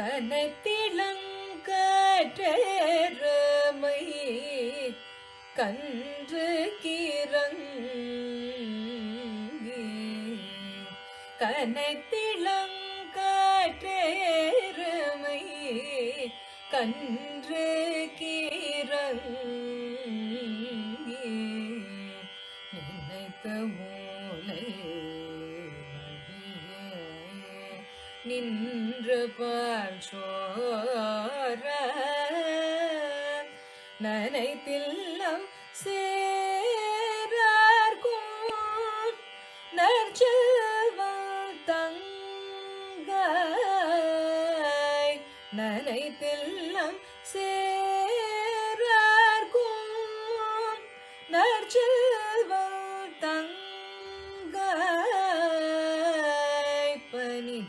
கனத்திளங்கற்றமை கன்று கிறங்கி கனத்திளங்கற்றமை கன்று கிறங்கி நின்று பால் நனைத்தில்லம் சேரார்க்கும் நற்செல்வம் தங்காய் நனைத்தில்லம் சே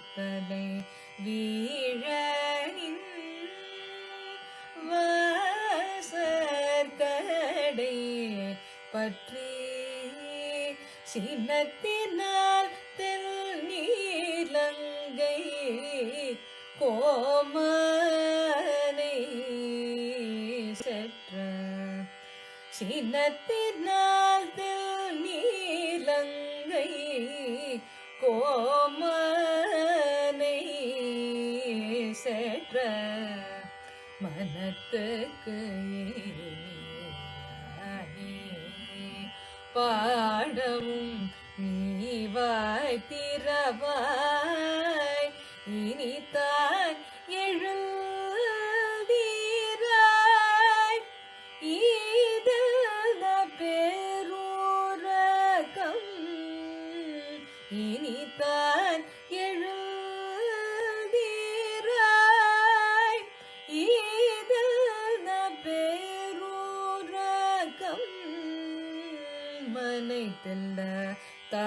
பனித்தலை வீழ வாசற்கடை பற்றி சின்னத்தினால் தெல் நீலங்கை கோமனை செற்ற சின்னத்தினால் தெல் நீலங்கை கோமனை சேற்ற மனத்துக்கு பாடவும் நீ வாய் திறவாய் இனித்தான் எழுதீராய் ஈதல பேரூரகம் இனித்தான் மனைத்தல்ல தா